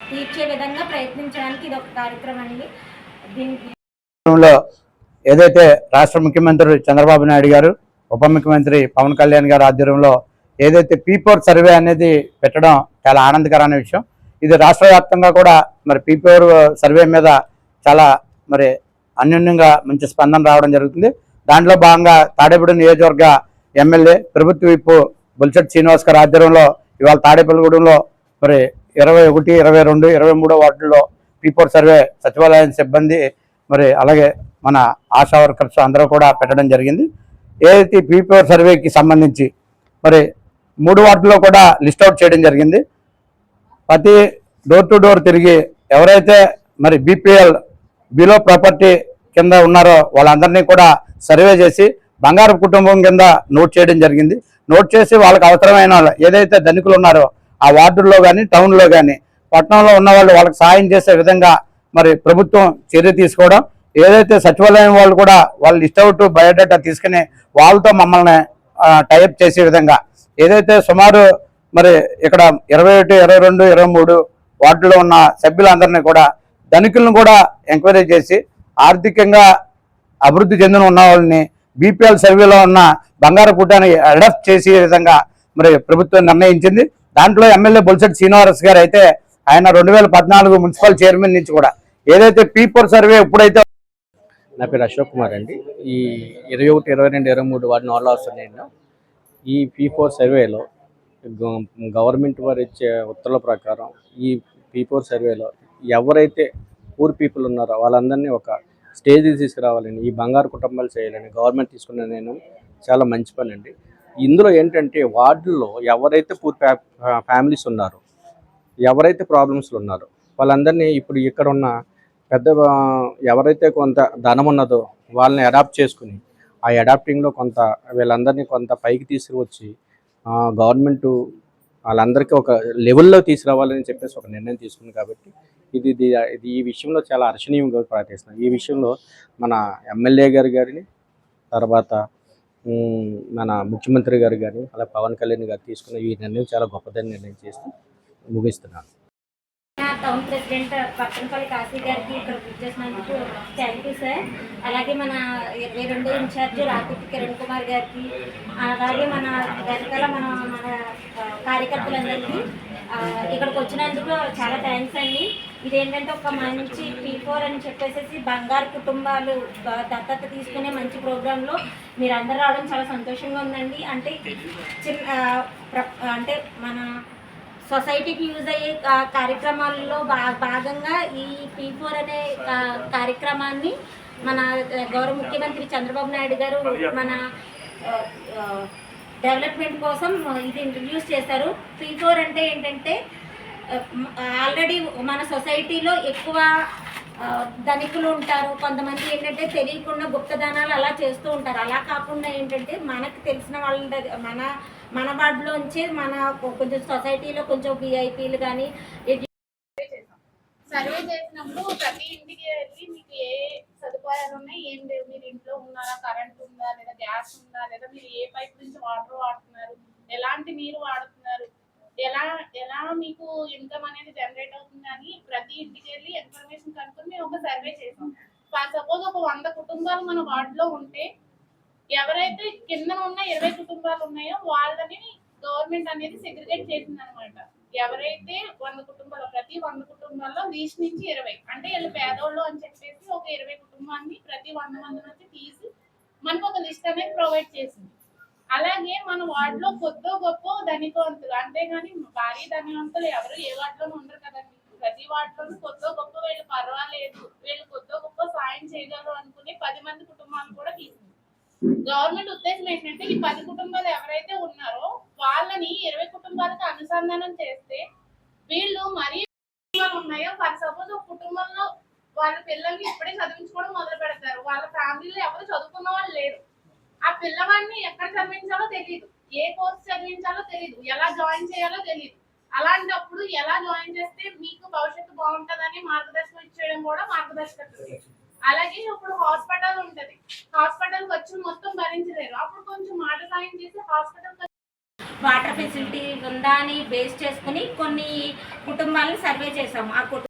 తీర్చే విధంగా ప్రయత్నించడానికి ఇది ఒక కార్యక్రమం అండి. దీనికి ఏదైతే రాష్ట్ర ముఖ్యమంత్రి చంద్రబాబు నాయుడు గారు ఉప ముఖ్యమంత్రి పవన్ కళ్యాణ్ గారు ఆధ్వర్యంలో ఏదైతే పీపోర్ సర్వే అనేది పెట్టడం చాలా ఆనందకరమైన విషయం. ఇది రాష్ట్ర వ్యాప్తంగా కూడా మరి పీపోర్ సర్వే మీద చాలా మరి అన్యోన్యంగా మంచి స్పందన రావడం జరుగుతుంది. దాంట్లో భాగంగా తాడేపూడి నియోజకవర్గ ఎమ్మెల్యే ప్రభుత్వ విప్పు బుల్సెట్ శ్రీనివాస్ గారి ఆధ్వర్యంలో ఇవాళ తాడేపల్లిగూడెంలో మరి ఇరవై ఒకటి ఇరవై రెండు ఇరవై మూడో వార్డుల్లో పీపోర్ సర్వే సచివాలయం సిబ్బంది మరి అలాగే మన ఆశా వర్కర్స్ అందరూ కూడా పెట్టడం జరిగింది. ఏదైతే పీపోర్ సర్వేకి సంబంధించి మరి మూడు వార్డులో కూడా లిస్ట్ అవుట్ చేయడం జరిగింది. ప్రతి డోర్ టు డోర్ తిరిగి ఎవరైతే మరి బీపీఎల్ బిలో ప్రాపర్టీ కింద ఉన్నారో వాళ్ళందరినీ కూడా సర్వే చేసి బంగారు కుటుంబం కింద నోట్ చేయడం జరిగింది. నోట్ చేసి వాళ్ళకి అవసరమైన వాళ్ళు ఏదైతే ధనికులు ఉన్నారో ఆ వార్డుల్లో కానీ టౌన్లో కానీ పట్టణంలో ఉన్న వాళ్ళు వాళ్ళకి సాయం చేసే విధంగా మరి ప్రభుత్వం చర్య తీసుకోవడం ఏదైతే సచివాలయం వాళ్ళు కూడా వాళ్ళు లిస్ట్ అవుట్ బయోడేటా తీసుకుని వాళ్ళతో మమ్మల్ని టైప్ చేసే విధంగా ఏదైతే సుమారు మరి ఇక్కడ ఇరవై ఒకటి ఇరవై రెండు ఇరవై మూడు వార్డులో ఉన్న సభ్యులందరినీ కూడా ధనికులను కూడా ఎంక్వైరీ చేసి ఆర్థికంగా అభివృద్ధి చెందిన ఉన్న వాళ్ళని బీపీఎల్ సర్వేలో ఉన్న బంగారు కూటాన్ని అడాప్ట్ చేసే విధంగా మరి ప్రభుత్వం నిర్ణయించింది. దాంట్లో ఎమ్మెల్యే బొల్సెట్ శ్రీనివాస్ గారు అయితే ఆయన రెండు వేల పద్నాలుగు మున్సిపల్ చైర్మన్ నుంచి కూడా. ఏదైతే పీపర్ సర్వే ఎప్పుడైతే నా పేరు అశోక్ కుమార్ అండి. ఈ ఇరవై ఒకటి ఇరవై రెండు ఇరవై మూడు వార్డు నోడల్ నేను ఈ పీ ఫోర్ సర్వేలో గ- గవర్నమెంట్ వారు ఇచ్చే ఉత్తర్వుల ప్రకారం ఈ పీ ఫోర్ సర్వేలో ఎవరైతే పూర్ పీపుల్ ఉన్నారో వాళ్ళందరినీ ఒక స్టేజ్ తీసుకురావాలని ఈ బంగారు కుటుంబాలు చేయాలని గవర్నమెంట్ తీసుకున్న నేను చాలా మంచి పని అండి. ఇందులో ఏంటంటే వార్డుల్లో ఎవరైతే పూర్ ఫ్యా ఫ్యామిలీస్ ఉన్నారో ఎవరైతే ప్రాబ్లమ్స్లు ఉన్నారో వాళ్ళందరినీ ఇప్పుడు ఇక్కడ ఉన్న పెద్ద ఎవరైతే కొంత ధనం ఉన్నదో వాళ్ళని అడాప్ట్ చేసుకుని ఆ అడాప్టింగ్లో కొంత వీళ్ళందరినీ కొంత పైకి తీసుకువచ్చి గవర్నమెంట్ వాళ్ళందరికీ ఒక లెవెల్లో తీసుకురావాలని చెప్పేసి ఒక నిర్ణయం తీసుకుంది కాబట్టి ఇది ఇది ఈ విషయంలో చాలా అర్చనీయంగా ప్రవర్తిస్తున్నాం ఈ విషయంలో మన ఎమ్మెల్యే గారు గారిని తర్వాత మన ముఖ్యమంత్రి గారు కానీ అలా పవన్ కళ్యాణ్ గారు తీసుకున్న ఈ నిర్ణయం చాలా గొప్పదని నిర్ణయం చేస్తూ ముగిస్తున్నాను. టౌన్ ప్రెసిడెంట్ పట్టణపల్లి కాశీ గారికి ఇక్కడ థ్యాంక్ యూ సార్ అలాగే మన ఇరవై రెండు ఇన్ఛార్జ్ కిరణ్ కుమార్ గారికి అలాగే మన వెనకాల మన మన కార్యకర్తలందరికీ ఇక్కడికి వచ్చినందుకు చాలా థ్యాంక్స్ అండి. ఇదేంటంటే ఒక మంచి పీ ఫోర్ అని చెప్పేసి బంగారు కుటుంబాలు దత్తత తీసుకునే మంచి ప్రోగ్రాంలో మీరు అందరు రావడం చాలా సంతోషంగా ఉందండి. అంటే చిన్న ప్ర- అంటే మన సొసైటీకి యూజ్ అయ్యే కార్యక్రమాల్లో భాగంగా ఈ పీ ఫోర్ అనే కార్యక్రమాన్ని మన గౌరవ ముఖ్యమంత్రి చంద్రబాబు నాయుడు గారు మన డెవలప్మెంట్ కోసం ఇది ఇంట్రడ్యూస్ చేశారు. పీ ఫోర్ అంటే ఏంటంటే ఆల్రెడీ మన సొసైటీలో ఎక్కువ ధనికులు ఉంటారు. కొంతమంది ఏంటంటే తెలియకుండా గుప్తదానాలు అలా చేస్తూ ఉంటారు. అలా కాకుండా ఏంటంటే మనకు తెలిసిన వాళ్ళ దగ్గర మన మన వార్డులోంచి మన కొంచెం సొసైటీలో కొంచెం విఐపీలు కానీ సర్వే చేసినప్పుడు ప్రతి ఇంటికి వెళ్ళి మీకు ఏ సదుపాయాలు ఉన్నాయి? ఏం లేవు. మీరు ఇంట్లో ఉన్నారా? కరెంట్ ఉందా? లేదా గ్యాస్ ఉందా? లేదా మీరు ఏ పైప్ నుంచి వాటర్ వాడుతున్నారు? ఎలాంటి నీరు వాడుతున్నారు? ఎలా ఎలా మీకు ఇన్కమ్ అనేది జనరేట్ అవుతుంది అని ప్రతి ఇంటికి వెళ్ళి ఇన్ఫర్మేషన్ కనుక్కొని మేము ఒక సర్వే చేసాం. సపోజ్ ఒక వంద కుటుంబాలు మన వార్డులో ఉంటే ఎవరైతే కింద ఉన్న ఇరవై కుటుంబాలు ఉన్నాయో వాళ్ళని గవర్నమెంట్ అనేది సెగ్రిగేట్ చేసింది అనమాట ఎవరైతే వంద కుటుంబాలు ప్రతి వంద కుటుంబాల్లో వీస్ నుంచి ఇరవై అంటే వీళ్ళు పేదోళ్ళు అని చెప్పేసి ఒక ఇరవై కుటుంబాన్ని ప్రతి వంద మంది నుంచి తీసి మనకు ఒక లిస్ట్ అనేది ప్రొవైడ్ చేసింది. అలాగే మన వార్డులో కొద్దో గొప్ప ధనికవంతులు. అంతేగాని భారీ ధనవంతులు ఎవరు ఏ వార్డులోనూ ఉండరు కదండి. ప్రతి వార్డులోనూ కొద్దో గొప్ప వీళ్ళు పర్వాలేదు. వీళ్ళు కొద్దో గొప్ప సాయం చేయగలరు అనుకుని పది మంది కుటుంబాలు కూడా తీసింది గవర్నమెంట్ ఉద్దేశం ఏంటంటే ఈ పది కుటుంబాలు ఎవరైతే ఉన్నారో వాళ్ళని ఇరవై కుటుంబాలకు అనుసంధానం చేస్తే వీళ్ళు మరీ ఉన్నాయో ఫర్ సపోజ్ ఒక కుటుంబంలో వాళ్ళ పిల్లల్ని ఇప్పుడే చదివించుకోవడం మొదలు పెడతారు వాళ్ళ ఫ్యామిలీలో ఎవరు చదువుకున్న వాళ్ళు లేరు. ఆ పిల్లవాడిని ఎక్కడ చదివించాలో తెలియదు ఏ కోర్స్ చదివించాలో తెలియదు ఎలా జాయిన్ చేయాలో తెలియదు అలాంటప్పుడు ఎలా జాయిన్ చేస్తే మీకు భవిష్యత్తు బాగుంటుందని మార్గదర్శనం ఇచ్చేయడం కూడా మార్గదర్శకత్వం. అలాగే ఇప్పుడు హాస్పిటల్ ఉంటది. హాస్పిటల్ వచ్చి మొత్తం భరించలేరు. అప్పుడు కొంచెం మాట సాయం చేసి హాస్పిటల్ వాటర్ ఫెసిలిటీ ఉందా అని బేస్ చేసుకుని కొన్ని కుటుంబాలను సర్వే చేసాము ఆ